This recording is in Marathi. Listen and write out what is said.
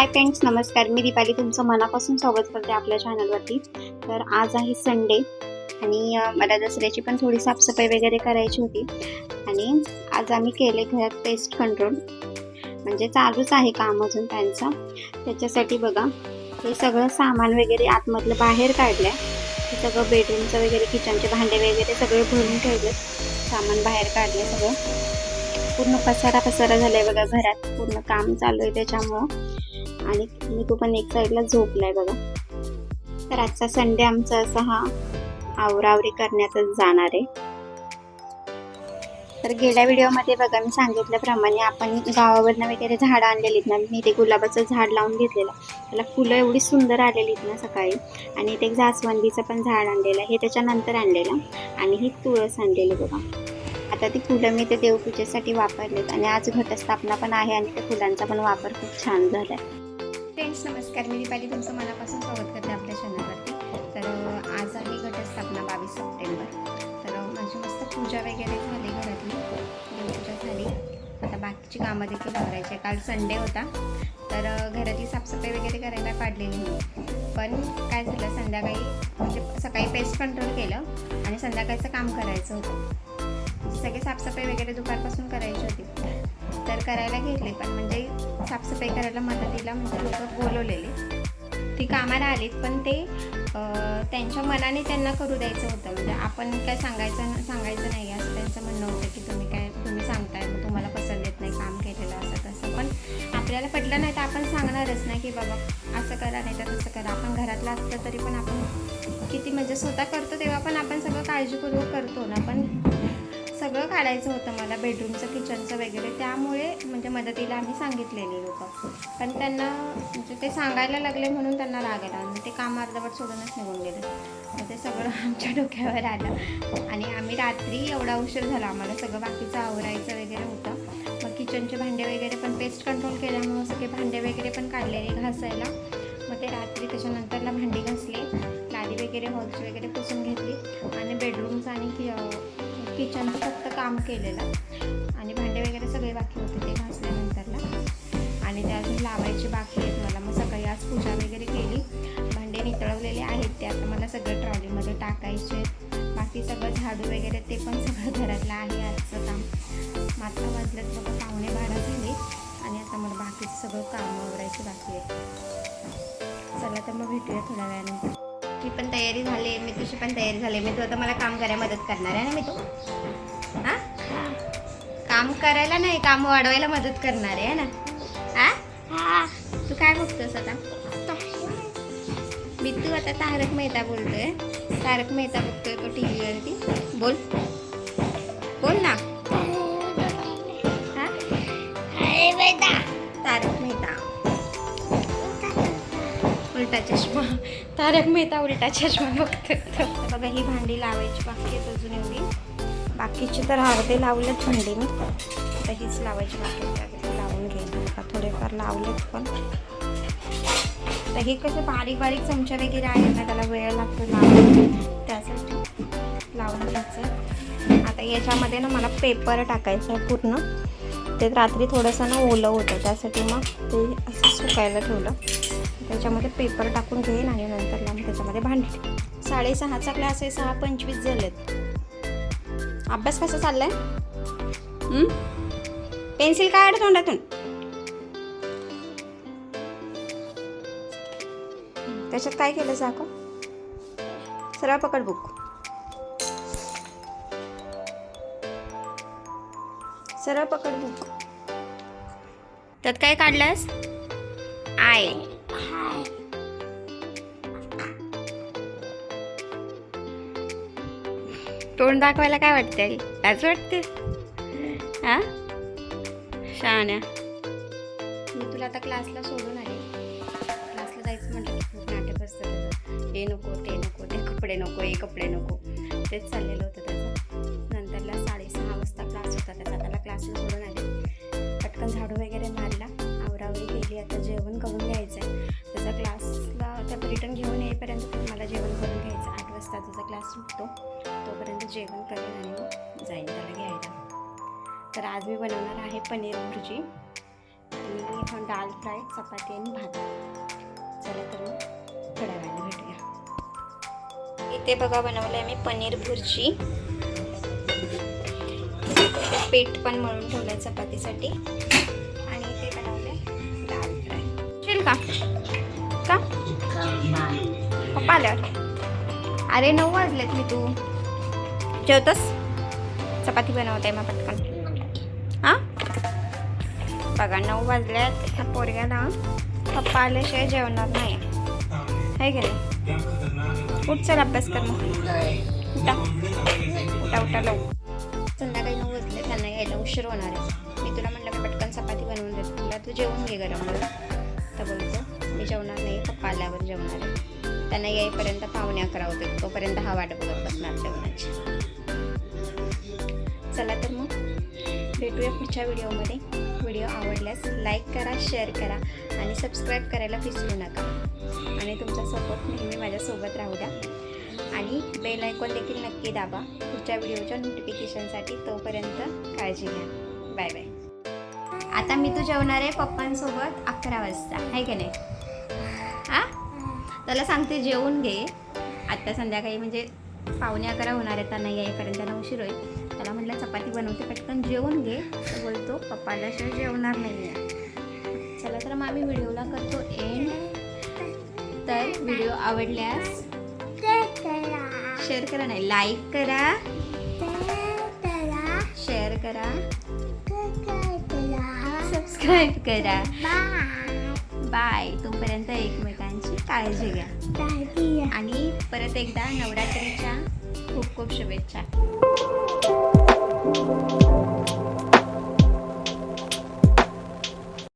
हाय फ्रेंड्स नमस्कार. मी दीपाली. तुमचं मनापासून स्वागत करते आपल्या चॅनलवरती तर आज आहे संडे आणि मला दसऱ्याची पण थोडी साफसफाई वगैरे करायची होती. आणि आज आम्ही केले घरात पेस्ट कंट्रोल म्हणजे चालूच आहे काम अजून त्यांचं. त्याच्यासाठी बघा हे सगळं सामान वगैरे आतमधलं बाहेर काढलं आहे हे सगळं बेडरूमचं वगैरे किचनचे भांडे वगैरे सगळे भरून ठेवले सामान बाहेर काढले सगळं. पूर्ण पसारा पसारा झालाय बघा घरात. पूर्ण काम चालू आहे त्याच्यामुळं. आणि मी तो पण एक साईडला झोपलाय बघा. तर आजचा संडे आमचा असा हा आवरावरी करण्यातच जाणार आहे. तर गेल्या व्हिडिओमध्ये बघा मी सांगितल्याप्रमाणे आपण गावावरनं वगैरे झाडं आणलेली ना मी ते गुलाबाचं झाड लावून घेतलेलं. त्याला फुलं एवढी सुंदर आलेली ना सकाळी. आणि ते जास्वंदीचं पण झाड आणलेलं आहे हे त्याच्यानंतर आणलेलं. आणि ही तुळस आणलेली बघा. आता ती फुलं मी ते देवपूजेसाठी वापरलेत. आणि आज घटस्थापना पण आहे आणि त्या फुलांचा पण वापर खूप छान झाला आहे फ्रेंड्स नमस्कार. मी दीपाली तुमचं मनापासून स्वागत करते आपल्या चॅनलवरती. तर आज आहे घटस्थापना बावीस सप्टेंबर. तर माझी मस्त पूजा वगैरे झाली घरातली. देवपूजा झाली. आता बाकीची कामं देखील करायची काल संडे होता. तर घराची घरातली साफसफाई वगैरे करायला काढलेली होती पण काय झालं संध्याकाळी म्हणजे सकाळी पेस्ट कंट्रोल केलं आणि संध्याकाळचं काम करायचं होतं. सगळे साफसफाई वगैरे दुपारपासून करायची होती. तर करायला घेतले पण म्हणजे साफसफाई करायला मदतीला म्हणजे लोक बोलवलेले. ती कामाला आलीत पण ते त्यांच्या मनाने त्यांना करू द्यायचं होतं. म्हणजे आपण काय सांगायचं सांगायचं नाही असं त्यांचं म्हणणं होतं की तुम्ही काय तुम्ही सांगताय मग तुम्हाला पसंत येत नाही काम केलेलं असं तसं. पण आपल्याला पटलं नाही तर आपण सांगणारच नाही की बाबा असं करा नाही तर तसं करा. आपण घरातलं असलं तरी पण आपण किती म्हणजे स्वतः करतो तेव्हा पण आपण सगळं काळजीपूर्वक करतो ना. पण सगळं काढायचं होतं मला बेडरूमचं किचनचं वगैरे. त्यामुळे म्हणजे मदतीला आम्ही सांगितलेले लोक. पण त्यांना म्हणजे ते सांगायला लागले म्हणून त्यांना राग आला. आणि ते काम अर्धवट सोडूनच निघून गेले. मग ते सगळं आमच्या डोक्यावर आलं. आणि आम्ही रात्री एवढा उशीर झाला. आम्हाला सगळं बाकीचं आवरायचं वगैरे होतं. मग किचनचे भांडे वगैरे पण पेस्ट कंट्रोल केल्यामुळं सगळे भांडे वगैरे पण काढलेले घासायला. मग ते रात्री त्याच्यानंतरला भांडी घासली. लादी वगैरे हॉलची वगैरे पुसून घेतली. आणि बेडरूमचं आणि किचनचं फक्त काम केलेलं. आणि भांडे वगैरे सगळे बाकी होते ते घासल्यानंतरला. आणि ते अजून लावायचे बाकी आहेत मला. मग सकाळी आज पूजा वगैरे केली. भांडे नितळवलेले आहेत. ते आता मला सगळं ट्रॉलीमध्ये टाकायचे आहेत. बाकी सगळं झाडू वगैरे ते पण सगळं घरातलं आहे आजचं काम. मात्र वाजल्यात बघा पाहुणे बारा झाले. आणि आता मला बाकीचं सगळं काम आवरायचे बाकी आहे. चला तर मग भेटूया थोड्या वेळानंतर. मी पण तयारी झाली मी तुझी पण तयारी झाली. मी तू आता मला काम करायला मदत करणार आहे ना मी तू? हा? काम करायला नाही काम वाढवायला मदत करणार आहे ना? हा तू काय बघतोस आता? मी तू आता तारक मेहता बोलतोय. तारक मेहता बघतोय तो टी व्हीवरती बोल. बोल ना. हा? तारक मेहता. उलटा चष्मा. तारक मेहता उलटा चष्मा बघतो. बघा ही भांडी लावायची बाकी आहेत अजून एवढी. बाकीची तर अर्धे लावलेत भांडी मी आता हीच लावायची बाकी लावून घेईन. आता थोडेफार लावलेत पण. आता हे कसे बारीक बारीक चमचे वगैरे आहेत ना त्याला वेळ लागतो लावून त्यासाठी लावून घ्यायचं. आता याच्यामध्ये ना मला पेपर टाकायचं आहे पूर्ण. ते रात्री थोडंसं ना ओलं होतं त्यासाठी मग ते असं सुकायला ठेवलं. त्याच्यामध्ये पेपर टाकून घेईन आणि नंतर मग त्याच्यामध्ये भांडी. साडेसहाचा क्लास आहे सहा पंचवीस झालेत. अभ्यास कसा चाललाय? हं? पेन्सिल काढ तोंडातून? त्याच्यात काय केलं साको सरळ पकड बुक सरळ पकड बुक त्यात काय काढलंस? आय. तोंड दाखवायला काय वाटतंय? लाज वाटते हा? शान्या मी तुला आता क्लासला सोडून आले. क्लासला जायचं म्हटलं की खूप नाटक असतं हे नको ते नको ते कपडे नको हे कपडे नको. तेच चाललेलं होतं त्याचं. नंतरला साडेसहा वाजता क्लास होता त्याचा. त्याला क्लासला सोडून आले. पटकन झाडू वगैरे मारला. आवरावरी केली. आता जेवण करून घ्यायचं आहे त्याचा क्लासला त्या रिटर्न घेऊन येईपर्यंत मला जेवण करून घ्यायचं वाजता त्याचा क्लास सुटतो तोपर्यंत जेवण करेन आणि मग जाईन त्याला घ्यायला. तर आज मी बनवणार आहे पनीर भुर्जी. आणि डाल फ्राय चपाती आणि भात. चला तर मग थोड्या वेळाने भेटूया. इथे बघा बनवलं आहे मी पनीर भुर्जी. पीठ पण मळून ठेवलं आहे चपातीसाठी. आणि इथे बनवलं आहे डाल फ्राय. का? का? पप्पा आल्यावर. अरे नऊ वाजलेत मी तू. जेवतस? चपाती बनवत आहे मग पटकन. हां? बघा नऊ वाजल्यात ह्या पोरग्याला पप्पा आल्याशिवाय जेवणार नाही. आहे की नाही? उठ चल अभ्यास कर मग. उठा. उठा उठा लव संध्याकाळी नऊ वाजले त्यांना यायला उशीर होणार आहे. मी तुला म्हटलं मी पटकन चपाती बनवून देते. तुला तू जेवून घे गरम तर बोलतो मी जेवणार नाही पप्पा आल्यावर जेवणार आहे. त्यांना येईपर्यंत पाहुणे अकरा होते तोपर्यंत हा वाट बघत बसणार जेवणाची. चला तर मग भेटूया पुढच्या व्हिडिओमध्ये. व्हिडिओ आवडल्यास लाईक करा शेअर करा आणि सबस्क्राईब करायला विसरू नका. आणि तुमचा सपोर्ट नेहमी माझ्यासोबत राहू द्या. आणि बेल आयकॉन देखील नक्की दाबा. पुढच्या व्हिडिओच्या नोटिफिकेशनसाठी तोपर्यंत काळजी घ्या. बाय बाय आता मी तू जेवणार आहे पप्पांसोबत अकरा वाजता. आहे की नाही? त्याला सांगते जेवून घे. आत्ता संध्याकाळी म्हणजे पावणे अकरा होणार आहे त्यांना येईपर्यंत त्यांना उशीर होईल. त्याला म्हटलं चपाती बनवते पटकन जेवून घे. तर बोलतो पप्पाला शिवाय जेवणार नाही आहे चला तर मग आम्ही व्हिडिओला करतो एंड तर व्हिडिओ आवडल्यास शेअर करा नाही लाईक करा. शेअर करा. सबस्क्राईब करा. बाय. तोपर्यंत एकमेकांची काळजी घ्या. आणि परत एकदा नवरात्रीच्या खूप खूप शुभेच्छा.